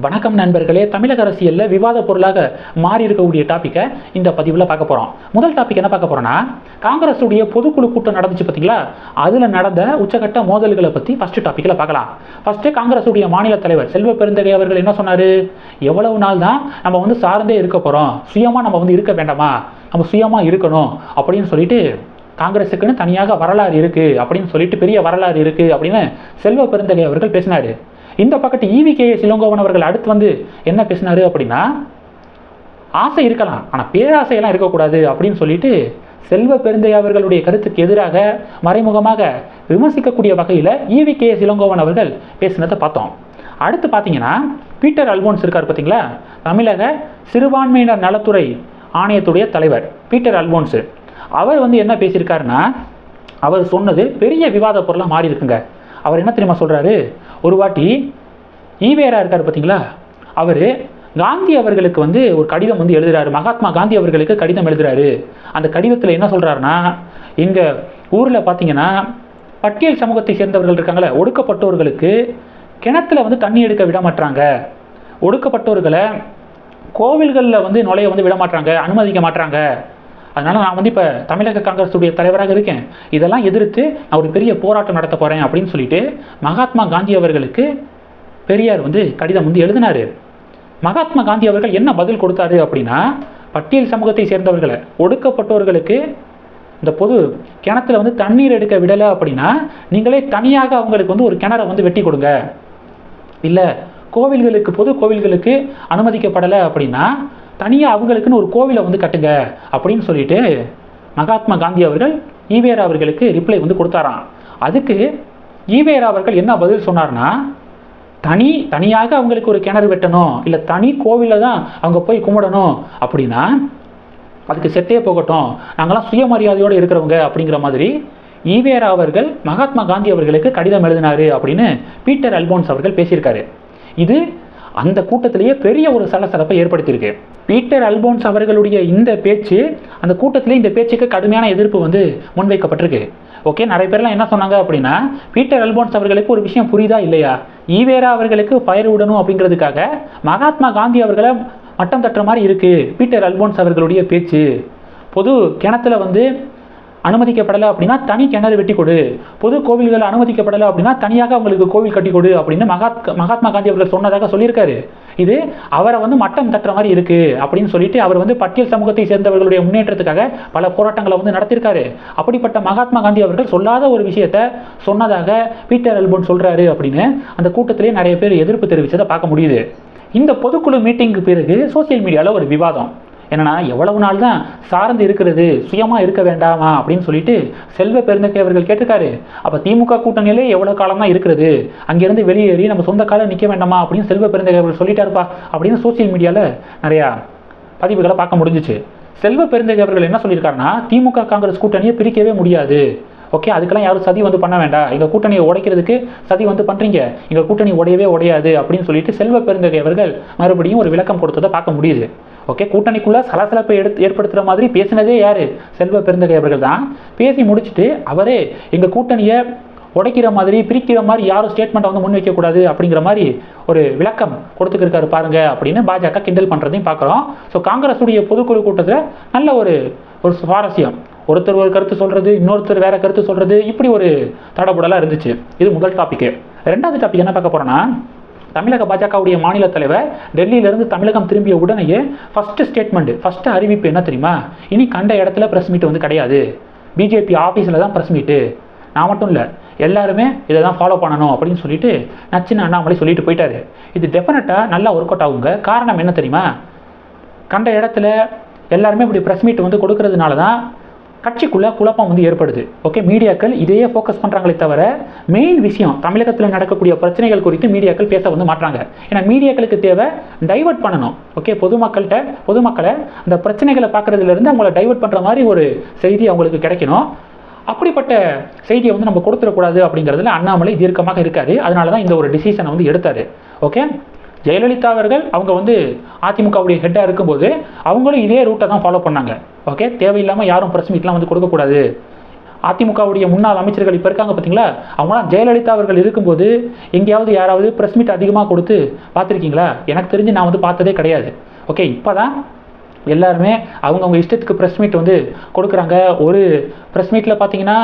வணக்கம் நண்பர்களே தமிழக அரசியலில் விவாத பொருளாக மாறி இருக்கக்கூடிய டாப்பிக்கை இந்த பதிவில் பார்க்க போகிறோம் முதல் டாபிக் என்ன பார்க்க போகிறோன்னா காங்கிரஸுடைய பொதுக்குழு கூட்டம் நடந்துச்சு பார்த்தீங்களா அதில் நடந்த உச்சகட்ட மோதல்களை பற்றி ஃபஸ்ட்டு டாப்பிக்கில் பார்க்கலாம். ஃபஸ்ட்டு காங்கிரஸுடைய மாநில தலைவர் செல்வ பெருந்தகை அவர்கள் என்ன சொன்னார்? எவ்வளவு நாள் தான் நம்ம வந்து சார்ந்தே இருக்க போகிறோம் சுயமாக நம்ம வந்து இருக்க வேண்டாமா? நம்ம சுயமாக இருக்கணும். அப்படின்னு சொல்லிட்டு காங்கிரஸுக்குன்னு தனியாக வரலாறு இருக்குது அப்படின்னு சொல்லிட்டு பெரிய வரலாறு இருக்குது அப்படின்னு செல்வ பெருந்தகை அவர்கள் பேசினார். இந்த பக்கத்து ஈவி கே இளங்கோவன் அவர்கள் அடுத்து வந்து என்ன பேசினாரு அப்படின்னா ஆசை இருக்கலாம் ஆனால் பேராசையெல்லாம் இருக்கக்கூடாது அப்படின்னு சொல்லிட்டு செல்வ பெருந்தை அவர்களுடைய கருத்துக்கு எதிராக மறைமுகமாக விமர்சிக்கக்கூடிய வகையில் ஈவி கே இளங்கோவன் அவர்கள் பேசினதை பார்த்தோம். அடுத்து பார்த்தீங்கன்னா பீட்டர் அல்போன்ஸ் இருக்கார் பார்த்தீங்களா? தமிழக சிறுபான்மையினர் நலத்துறை ஆணையத்துடைய தலைவர் பீட்டர் அல்போன்ஸு. அவர் வந்து என்ன பேசியிருக்காருன்னா அவர் சொன்னது பெரிய விவாத பொருளாக மாறி இருக்குங்க. அவர் என்ன தெரியுமா சொல்கிறாரு ஒரு வாட்டி ஈவேரா இருக்கார் பார்த்தீங்களா அவர் காந்தி அவர்களுக்கு வந்து ஒரு கடிதம் வந்து எழுதுறாரு. மகாத்மா காந்தி அவர்களுக்கு கடிதம் எழுதுறாரு. அந்த கடிதத்தில் என்ன சொல்கிறாருன்னா எங்கள் ஊரில் பார்த்தீங்கன்னா பட்டியல் சமூகத்தை சேர்ந்தவர்கள் இருக்காங்களே ஒடுக்கப்பட்டவர்களுக்கு கிணத்துல வந்து தண்ணி எடுக்க விட மாட்டாங்க ஒடுக்கப்பட்டவர்களை கோவில்களில் வந்து நுழைய வந்து விட மாட்டாங்க அனுமதிக்க மாட்டாங்க அதனால் நான் வந்து இப்போ தமிழக காங்கிரஸுடைய தலைவராக இருக்கேன். இதெல்லாம் எதிர்த்து நான் ஒரு பெரிய போராட்டம் நடத்த போகிறேன் அப்படின்னு சொல்லிட்டு மகாத்மா காந்தி அவர்களுக்கு பெரியார் வந்து கடிதம் வந்து எழுதினார். மகாத்மா காந்தி அவர்கள் என்ன பதில் கொடுத்தாரு அப்படின்னா பட்டியல் சமூகத்தை சேர்ந்தவர்களை ஒடுக்கப்பட்டவர்களுக்கு இந்த பொது கிணத்துல வந்து தண்ணீர் எடுக்க விடலை அப்படின்னா நீங்களே தனியாக அவங்களுக்கு வந்து ஒரு கிணறை வந்து வெட்டி கொடுங்க. இல்லை கோவில்களுக்கு பொது கோவில்களுக்கு அனுமதிக்கப்படலை அப்படின்னா தனியாக அவங்களுக்குன்னு ஒரு கோவிலை வந்து கட்டுங்க அப்படின்னு சொல்லிட்டு மகாத்மா காந்தி அவர்கள் ஈவேரா அவர்களுக்கு ரிப்ளை வந்து கொடுத்தாராம். அதுக்கு ஈவேரா அவர்கள் என்ன பதில் சொன்னார்னா தனி தனியாக அவங்களுக்கு ஒரு கிணறு வெட்டணும் இல்லை தனி கோவிலில் தான் அவங்க போய் கும்பிடணும் அப்படின்னா அதுக்கு செத்தே போகட்டும். நாங்களாம் சுயமரியாதையோடு இருக்கிறவங்க அப்படிங்கிற மாதிரி ஈவேரா அவர்கள் மகாத்மா காந்தி அவர்களுக்கு கடிதம் எழுதினாரு அப்படின்னு பீட்டர் அல்போன்ஸ் அவர்கள் பேசியிருக்காரு. இது அந்த கூட்டத்திலேயே பெரிய ஒரு சலசலப்பை ஏற்படுத்தியிருக்கு. பீட்டர் அல்போன்ஸ் அவர்களுடைய இந்த பேச்சு அந்த கூட்டத்திலே இந்த பேச்சுக்கு கடுமையான எதிர்ப்பு வந்து முன்வைக்கப்பட்டிருக்கு. ஓகே நிறைய பேர்லாம் என்ன சொன்னாங்க அப்படின்னா பீட்டர் அல்போன்ஸ் அவர்களுக்கு ஒரு விஷயம் புரியுதா இல்லையா? ஈவேரா அவர்களுக்கு பயிர் விடணும் அப்படிங்கிறதுக்காக மகாத்மா காந்தி அவர்களை மட்டம் தட்டுற மாதிரி இருக்குது பீட்டர் அல்போன்ஸ் அவர்களுடைய பேச்சு. பொது கிணத்துல வந்து அனுமதிக்கப்படலை அப்படின்னா தனி கிணறு வெட்டி கொடு. பொது கோவில்கள் அனுமதிக்கப்படலை அப்படின்னா தனியாக அவங்களுக்கு கோவில் கட்டி கொடு அப்படின்னு மகாத் மகாத்மா காந்தி அவர்கள் சொன்னதாக சொல்லியிருக்காரு. இது அவரை வந்து மட்டம் தட்டுற மாதிரி இருக்கு அப்படின்னு சொல்லிட்டு அவர் வந்து பட்டியல் சமூகத்தை சேர்ந்தவர்களுடைய முன்னேற்றத்துக்காக பல போராட்டங்களை வந்து நடத்தியிருக்காரு. அப்படிப்பட்ட மகாத்மா காந்தி அவர்கள் சொல்லாத ஒரு விஷயத்த சொன்னதாக பீட்டர் அல்போன் சொல்றாரு அப்படின்னு அந்த கூட்டத்திலேயே நிறைய பேர் எதிர்ப்பு தெரிவித்ததை பார்க்க முடியுது. இந்த பொதுக்குழு மீட்டிங்க்கு பிறகு சோசியல் மீடியாவில் ஒரு விவாதம். என்னன்னா எவ்வளவு நாள் தான் சார்ந்து இருக்கிறது சுயமாக இருக்க வேண்டாமா? அப்படின்னு சொல்லிட்டு செல்வ பெருந்தகை அவர்கள் கேட்டிருக்காரு. அப்போ திமுக கூட்டணியிலே எவ்வளோ காலம் தான் இருக்கிறது? அங்கேருந்து வெளியேறி நம்ம சொந்த காலம் நிற்க வேண்டாமா? அப்படின்னு செல்வ பெருந்தகை அவர்கள் சொல்லிட்டாருப்பா. அப்படின்னு சோசியல் மீடியாவில் நிறையா பதிவுகளை பார்க்க முடிஞ்சிச்சு. செல்வ பெருந்தகை அவர்கள் என்ன சொல்லியிருக்காருன்னா திமுக காங்கிரஸ் கூட்டணியை பிரிக்கவே முடியாது. ஓகே அதுக்கெல்லாம் யாரும் சதி வந்து பண்ண வேண்டாம். எங்கள் கூட்டணியை உடைக்கிறதுக்கு சதி வந்து பண்ணுறீங்க எங்கள் கூட்டணி உடையவே உடையாது அப்படின்னு சொல்லிட்டு செல்வ பெருந்தகை அவர்கள் மறுபடியும் ஒரு விளக்கம் கொடுத்ததை பார்க்க முடியுது. ஓகே கூட்டணிக்குள்ளே சலசலப்பை எடுத்து ஏற்படுத்துகிற மாதிரி பேசினதே யார்? செல்வ பெருந்தகை அவர்கள் தான் பேசி முடிச்சுட்டு அவரே எங்கள் கூட்டணியை உடைக்கிற மாதிரி பிரிக்கிற மாதிரி யாரும் ஸ்டேட்மெண்ட்டை வந்து முன் வைக்கக்கூடாது அப்படிங்கிற மாதிரி ஒரு விளக்கம் கொடுத்துக்கிருக்காரு பாருங்க அப்படின்னு பாஜக கிண்டல் பண்ணுறதையும் பார்க்குறோம். ஸோ காங்கிரஸுடைய பொதுக்குழு கூட்டத்தில் நல்ல ஒரு ஒரு சுவாரஸ்யம். ஒருத்தர் ஒரு கருத்து சொல்கிறது இன்னொருத்தர் வேற கருத்து சொல்கிறது இப்படி ஒரு தடபுடலாக இருந்துச்சு. இது முதல் டாப்பிக்கு ரெண்டாவது டாபிக் என்ன பார்க்க போகிறோன்னா தமிழக பாஜகவுடைய மாநில தலைவர் டெல்லியிலிருந்து தமிழகம் திரும்பிய உடனேயே ஃபஸ்ட்டு ஸ்டேட்மெண்ட் ஃபஸ்ட்டு அறிவிப்பு என்ன தெரியுமா? இனி கண்ட இடத்துல ப்ரெஸ் மீட் வந்து கிடையாது. பிஜேபி ஆஃபீஸில் தான் ப்ரெஸ் மீட்டு நான் மட்டும் இல்லை எல்லாருமே இதை தான் ஃபாலோ பண்ணணும் அப்படின்னு சொல்லிட்டு நச்சின அண்ணாமலை சொல்லிட்டு போயிட்டாரு. இது டெஃபினட்டாக நல்லா ஒர்க் அவுட் ஆகுங்க. காரணம் என்ன தெரியுமா? கண்ட இடத்துல எல்லாருமே இப்படி ப்ரெஸ் மீட் வந்து கொடுக்கறதுனால தான் கட்சிக்குள்ளே குழப்பம் வந்து ஏற்படுது. ஓகே மீடியாக்கள் இதையே ஃபோக்கஸ் பண்ணுறாங்களே தவிர மெயின் விஷயம் தமிழகத்தில் நடக்கக்கூடிய பிரச்சனைகள் குறித்து மீடியாக்கள் பேச வந்து மாட்டாங்க ஏன்னா மீடியாக்களுக்கு தேவை டைவர்ட் பண்ணணும். ஓகே பொதுமக்கள்கிட்ட பொதுமக்களை அந்த பிரச்சனைகளை பார்க்குறதுலேருந்து அவங்கள டைவர்ட் பண்ணுற மாதிரி ஒரு செய்தி அவங்களுக்கு கிடைக்கணும். அப்படிப்பட்ட செய்தியை வந்து நம்ம கொடுத்துடக்கூடாது அப்படிங்கிறதுல அண்ணாமலை தீர்க்கமாக இருக்காது அதனால தான் இந்த ஒரு டிசிஷனை வந்து எடுத்தார். ஓகே ஜெயலலிதா அவர்கள் அவங்க வந்து அதிமுகவுடைய ஹெட்டாக இருக்கும்போது அவங்களும் இதே ரூட்டை தான் ஃபாலோ பண்ணாங்க. ஓகே தேவையில்லாமல் யாரும் ப்ரெஸ் மீட்லாம் வந்து கொடுக்கக்கூடாது அதிமுகவுடைய முன்னாள் அமைச்சர்கள் இப்போ இருக்காங்க பார்த்தீங்களா அவங்களாம் ஜெயலலிதா அவர்கள் இருக்கும்போது எங்கேயாவது யாராவது ப்ரெஸ் மீட் அதிகமாக கொடுத்து பார்த்துருக்கீங்களா? எனக்கு தெரிஞ்சு நான் வந்து பார்த்ததே கிடையாது. ஓகே இப்போ தான் எல்லாருமே அவங்கவுங்க இஷ்டத்துக்கு ப்ரெஸ் மீட் வந்து கொடுக்குறாங்க. ஒரு ப்ரெஸ் மீட்டில் பார்த்தீங்கன்னா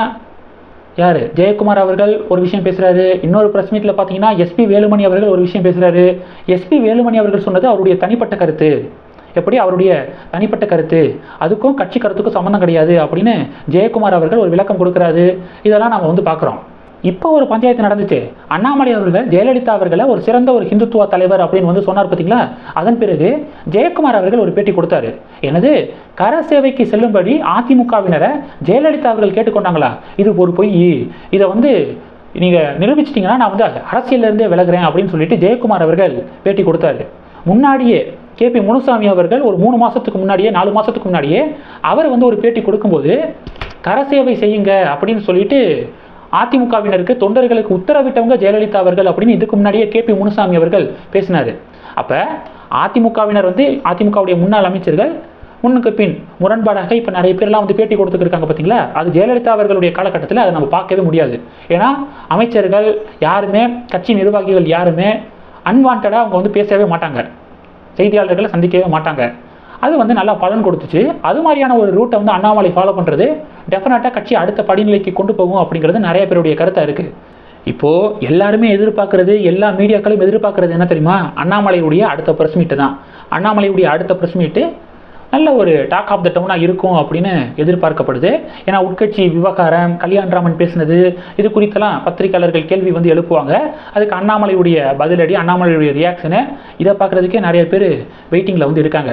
யார்? ஜெயக்குமார் அவர்கள் ஒரு விஷயம் பேசுகிறாரு இன்னொரு ப்ரெஸ் மீட்டில் பார்த்தீங்கன்னா எஸ்பி வேலுமணி அவர்கள் ஒரு விஷயம் பேசுகிறாரு எஸ்பி வேலுமணி அவர்கள் சொன்னது அவருடைய தனிப்பட்ட கருத்து. எப்படி? அவருடைய தனிப்பட்ட கருத்து. அதுக்கும் கட்சி கருத்துக்கும் சம்மந்தம் கிடையாது அப்படின்னு ஜெயக்குமார் அவர்கள் ஒரு விளக்கம் கொடுக்குறாரு. இதெல்லாம் நம்ம வந்து பார்க்குறோம் இப்போ ஒரு பஞ்சாயத்து நடந்துச்சு. அண்ணாமலை அவர்கள் ஜெயலலிதா அவர்களை ஒரு சிறந்த ஒரு ஹிந்துத்துவ தலைவர் அப்படின்னு வந்து சொன்னார் பார்த்தீங்களா அதன் பிறகு ஜெயக்குமார் அவர்கள் ஒரு பேட்டி கொடுத்தாரு. எனது கர சேவைக்கு செல்லும்படி அதிமுகவினரை ஜெயலலிதா அவர்கள் கேட்டுக்கொண்டாங்களா? இது ஒரு பொய். இதை வந்து நீங்கள் நிரூபிச்சிட்டிங்கன்னா நான் வந்து அரசியலேருந்தே விலகுறேன் அப்படின்னு சொல்லிட்டு ஜெயக்குமார் அவர்கள் பேட்டி கொடுத்தாரு. முன்னாடியே கே பி முனுசாமி அவர்கள் ஒரு மூணு மாதத்துக்கு முன்னாடியே நாலு மாதத்துக்கு முன்னாடியே அவர் வந்து ஒரு பேட்டி கொடுக்கும்போது கரசேவை செய்யுங்க அப்படின்னு சொல்லிட்டு அதிமுகவினருக்கு தொண்டர்களுக்கு உத்தரவிட்டவங்க ஜெயலலிதா அவர்கள் அப்படின்னு இதுக்கு முன்னாடியே கே பி முனுசாமி அவர்கள் பேசினார். அப்போ அதிமுகவினர் வந்து அதிமுகவுடைய முன்னாள் அமைச்சர்கள் முன்னுக்கு பின் முரண்பாடாக இப்போ நிறைய பேர்லாம் வந்து பேட்டி கொடுத்துருக்காங்க பார்த்தீங்களா அது ஜெயலலிதா அவர்களுடைய காலகட்டத்தில் அதை நம்ம பார்க்கவே முடியாது. ஏன்னா அமைச்சர்கள் யாருமே கட்சி நிர்வாகிகள் யாருமே அன்வான்டாக அவங்க வந்து பேசவே மாட்டாங்க. செய்தியாளர்களை சந்திக்கவே மாட்டாங்க. அது வந்து நல்லா பலன் கொடுத்துச்சு. அது மாதிரியான ஒரு ரூட்டை வந்து அண்ணாமலை ஃபாலோ பண்ணுறது டெஃபினட்டாக கட்சி அடுத்த படிநிலைக்கு கொண்டு போகும் அப்படிங்கிறது நிறைய பேருடைய கருத்தாக இருக்குது இப்போது எல்லாருமே எதிர்பார்க்குறது எல்லா மீடியாக்களும் எதிர்பார்க்குறது என்ன தெரியுமா? அண்ணாமலையுடைய அடுத்த ப்ரெஸ் மீட்டு தான். அண்ணாமலையுடைய அடுத்த ப்ரெஸ் மீட்டு நல்ல ஒரு டாக் ஆஃப் த டவுனாக இருக்கும் அப்படின்னு எதிர்பார்க்கப்படுது. ஏன்னா உட்கட்சி விவகாரம் கல்யாண்ராமன் பேசினது இது குறித்தெல்லாம் பத்திரிகையாளர்கள் கேள்வி வந்து எழுப்புவாங்க. அதுக்கு அண்ணாமலையுடைய பதிலடி அண்ணாமலையுடைய ரியாக்ஷனு இதை பார்க்குறதுக்கே நிறைய பேர் வெயிட்டிங்கில் வந்து இருக்காங்க.